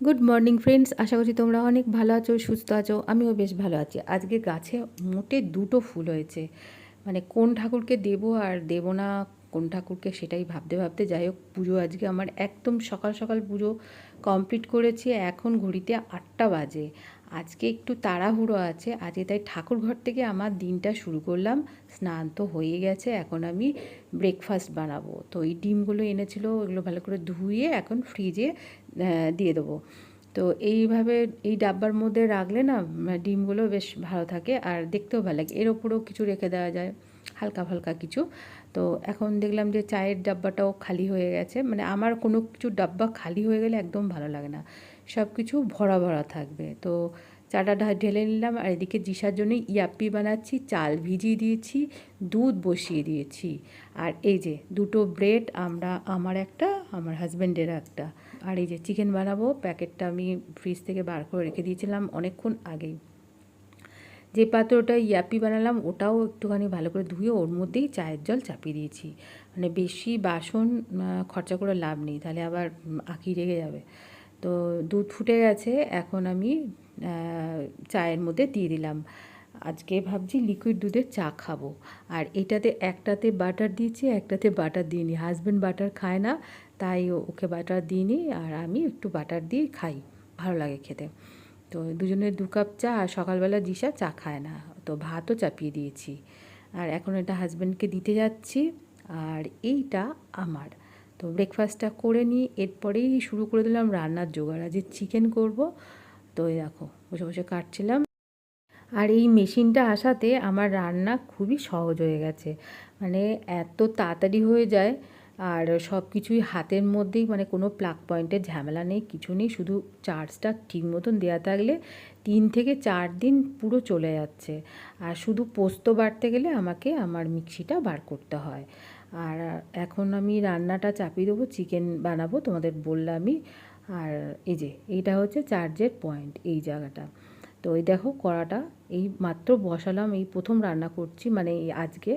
Good morning friends আশা করছি তোমরা অনেক ভালো আছো, সুস্থ আছো। আমিও বেশ ভালো আছি। আজকে গাছে মোটে দুটো ফুল হয়েছে। মানে কোন ঠাকুরকে দেব আর দেব না, কোন ঠাকুরকে সেটাই ভাবতে ভাবতে যাই হোক, পুজো আজকে আমার একদম সকাল সকাল পুজো কমপ্লিট করেছি। এখন ঘড়িতে আটটা বাজে। আজকে একটু তাড়াহুড়ো আছে, আজকে তাই ঠাকুর ঘর থেকে আমার দিনটা শুরু করলাম। স্নান তো হয়ে গেছে, এখন আমি ব্রেকফাস্ট বানাবো। তো এই ডিমগুলো এনেছিল, ওগুলো ভালো করে ধুয়ে এখন ফ্রিজে দিয়ে দেবো। তো এইভাবে এই ডাব্বার মধ্যে রাখলে না ডিমগুলো বেশ ভালো থাকে আর দেখতেও ভালো লাগে। এর ওপরেও কিছু রেখে দেওয়া যায়, হালকা ফালকা কিছু। তো এখন দেখলাম যে চায়ের ডাব্বাটাও খালি হয়ে গেছে মানে আমার কোনো কিছু ডাব্বা খালি হয়ে গেলে একদম ভালো লাগে না। সব কিছু ভরা ভরা থাকবে। তো চাটা ঢেলে নিলাম আর এদিকে জিসার জন্য ইয়াপ্পি বানাচ্ছি, চাল ভিজিয়ে দিয়েছি, দুধ বসিয়ে দিয়েছি। আর এই যে দুটো ব্রেড আমরা, আমার একটা, আমার হাজব্যান্ডের একটা। আর এই যে চিকেন বানাবো, প্যাকেটটা আমি ফ্রিজ থেকে বার করে রেখে দিয়েছিলাম অনেকক্ষণ আগেই। যে পাত্রটা ইয়াপি বানালাম, ওটাও একটুখানি ভালো করে ধুয়ে ওর মধ্যেই চায়ের জল চাপিয়ে দিয়েছি। মানে বেশি বাসন খরচা করে লাভ নেই, তাহলে আবার আঁকি রেগে যাবে। তো দুধ ফুটে গেছে, এখন আমি চায়ের মধ্যে দিয়ে দিলাম। আজকে ভাবছি লিকুইড দুধের চা খাব। আর এটাতে একটাতে বাটার দিয়েছি, একটাতে বাটার দিইনি। হাজব্যান্ড বাটার খায় না, তাই ওকে বাটার দিইনি, আর আমি একটু বাটার দিয়ে খাই। ভালো লাগে খেতে। তো দুজনের দু কাপ চা, আর সকালবেলা দিশা চা খায় না। তো ভাতও চাপিয়ে দিয়েছি। আর এখন এটা হাজব্যান্ডকে দিতে যাচ্ছি, আর এইটা আমার। তো ব্রেকফাস্টটা করে নিই এরপরেই শুরু করে দিলাম রান্নার জোগাড়। আজকে চিকেন করব। তো এই দেখো, বসে বসে কাটছিলাম। আর এই মেশিনটা আসাতে আমার রান্না খুবই সহজ হয়ে গেছে। মানে এত তাড়াতাড়ি হয়ে যায় আর সব কিছুই হাতের মধ্যেই মানে কোনো প্লাগ পয়েন্টের ঝামেলা নেই, কিছু নেই। শুধু চার্জটা ঠিক মতন দেওয়া থাকলে তিন থেকে চার দিন পুরো চলে যাচ্ছে। আর শুধু পোস্ত বাড়তে গেলে আমাকে আমার মিক্সিটা বার করতে হয়। আর এখন আমি রান্নাটা চাপিয়ে দেবো চিকেন বানাবো, তোমাদের বললামই। আর এই যে, এইটা হচ্ছে চার্জের পয়েন্ট এই জায়গাটা। তো এই দেখো কড়াটা, এই মাত্র বসালাম, এই প্রথম রান্না করছি মানে আজকে।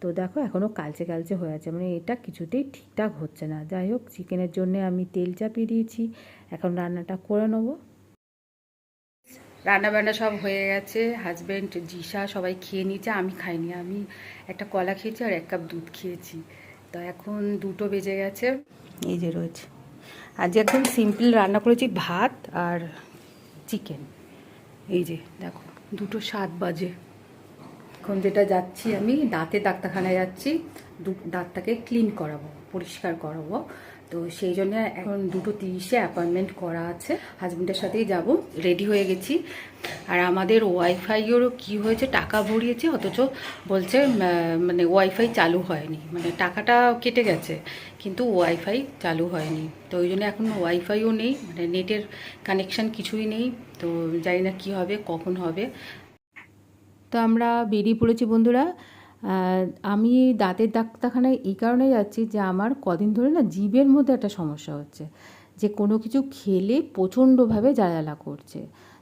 তো দেখো এখনও কালচে কালচে হয়ে আছে মানে এটা কিছুতেই ঠিকঠাক হচ্ছে না। যাই হোক চিকেনের জন্য আমি তেল চাপিয়ে দিয়েছি, এখন রান্নাটা করে নেব। রান্না বান্না সব হয়ে গেছে। হাজব্যান্ড জিসা সবাই খেয়ে নিয়েছে, আমি খাইনি। আমি একটা কলা খেয়েছি আর এক কাপ দুধ খেয়েছি। তো এখন দুটো বেজে গেছে। এই যে রয়েছে। আজ একদম সিম্পল রান্না করেছি, ভাত আর চিকেন এই যে, দেখো, দুটো সাত বাজে। এখন যেটা যাচ্ছি আমি দাঁতের ডাক্তারখানায় যাচ্ছি। দু- দাঁতটাকে ক্লিন করাবো, পরিষ্কার করাবো। তো সেই জন্য এখন দুটো তিরিশে অ্যাপয়েন্টমেন্ট করা আছে। হাজব্যান্ডের সাথেই যাব রেডি হয়ে গেছি। আর আমাদের ওয়াইফাইয়েরও কি হয়েছে, টাকা ভরিয়েছে, অথচ বলছে মানে ওয়াইফাই চালু হয়নি। মানে টাকাটা কেটে গেছে, কিন্তু ওয়াইফাই চালু হয়নি। তো ওই জন্য এখন ওয়াইফাইও নেই মানে নেটের কানেকশন কিছুই নেই। তো জানি না কী হবে, কখন হবে। তো আমরা বেরিয়ে পড়েছি বন্ধুরা। আমি দাঁতের ডাক্তারখানায় এই কারণে যাচ্ছি যে আমার কদিন ধরে না জিভের মধ্যে একটা সমস্যা হচ্ছে, যে কোনো কিছু খেলে প্রচণ্ডভাবে জ্বালা করছে।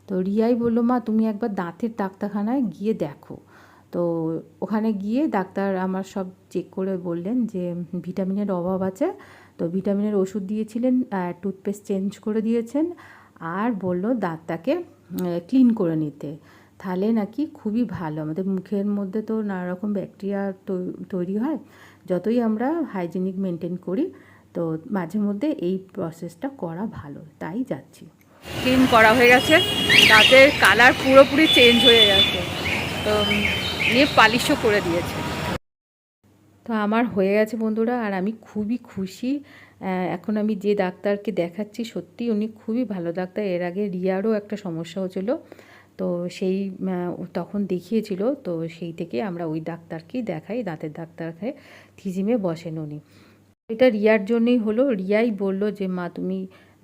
তো রিয়াই বলল, মা, তুমি একবার দাঁতের ডাক্তারখানায় গিয়ে দেখো। তো ওখানে গিয়ে ডাক্তার আমার সব চেক করে বললেন যে, ভিটামিনের অভাব আছে। তো ভিটামিনের ওষুধ দিয়েছিলেন টুথপেস্ট চেঞ্জ করে দিয়েছেন, আর বলল দাঁতটাকে ক্লিন করে নিতে। তাহলে নাকি খুবই ভালো। আমাদের মুখের মধ্যে তো নানা রকম ব্যাকটেরিয়া তৈরি হয়। যতই আমরা হাইজিনিক মেনটেন করি তো মাঝে মধ্যে এই প্রসেসটা করা ভালো তাই যাচ্ছি। ক্লিন করা হয়ে গেছে। দাঁতের কালার পুরোপুরি চেঞ্জ হয়ে গেছে। তো নিয়ে পালিশও করে দিয়েছে। তো আমার হয়ে গেছে বন্ধুরা আর আমি খুবই খুশি। এখন আমি যে ডাক্তারকে দেখাচ্ছি সত্যি উনি খুবই ভালো ডাক্তার। এর আগে রিয়ারও একটা সমস্যা হয়েছিল তো সেই তখন দেখিয়েছিল তো সেই থেকে আমরা ওই ডাক্তারকেই দেখাই দাঁতের ডাক্তারকে থিজিমে বসেন উনি। এটা রিয়ার জন্যই হলো রিয়াই বলল যে মা তুমি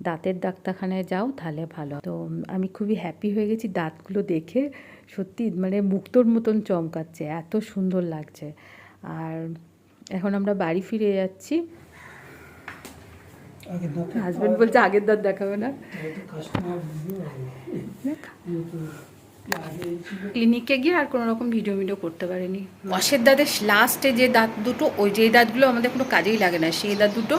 দাঁতের ডাক্তারখানায় যাও তাহলে ভালো তো আমি খুবই হ্যাপি হয়ে গেছি দাঁতগুলো দেখে। সত্যি মানে মুক্তোর মতন চমকাচ্ছে এত সুন্দর লাগছে। আর এখন আমরা বাড়ি ফিরে যাচ্ছি। হাজব্যান্ড বলছে আগের দাঁত দেখাবে না। ক্লিনিকে। গিয়ে আর কোনো রকম ভিডিও ভিডিও করতে পারিনি। অসের দাঁতের লাস্টে যে দাঁত দুটো, ওই যে দাঁতগুলো আমাদের কোনো কাজেই লাগে না, সেই দাঁত দুটো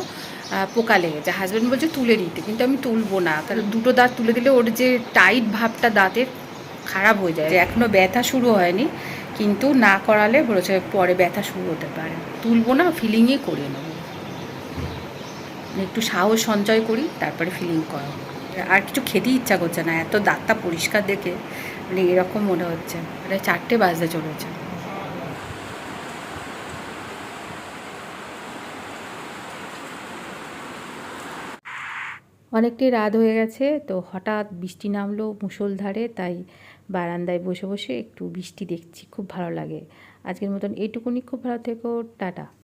পোকা লেগেছে। হাজব্যান্ড বলছে তুলে দিতে, কিন্তু আমি তুলবো না। কারণ দুটো দাঁত তুলে দিলে ওর যে টাইট ভাবটা দাঁতের খারাপ হয়ে যায়। এখনও ব্যথা শুরু হয়নি, কিন্তু না করালে বলেছে পরে ব্যথা শুরু হতে পারে। তুলবো না ফিলিংই করে নেব। একটু সাহস সঞ্চয় করি, তারপরে ফিলিং করা আর কিছু খেতেই ইচ্ছা করছে না। এত দাঁতটা পরিষ্কার দেখে মানে এরকম মনে হচ্ছে। মানে চারটে বাজতে চলেছে। অনেকটাই রাত হয়ে গেছে, তো হঠাৎ বৃষ্টি নামলো মুষলধারে, তাই বারান্দায় বসে বসে একটু বৃষ্টি দেখছি। খুব ভালো লাগে। আজকের মতন এইটুকুনি খুব ভালো থেকো। টাটা।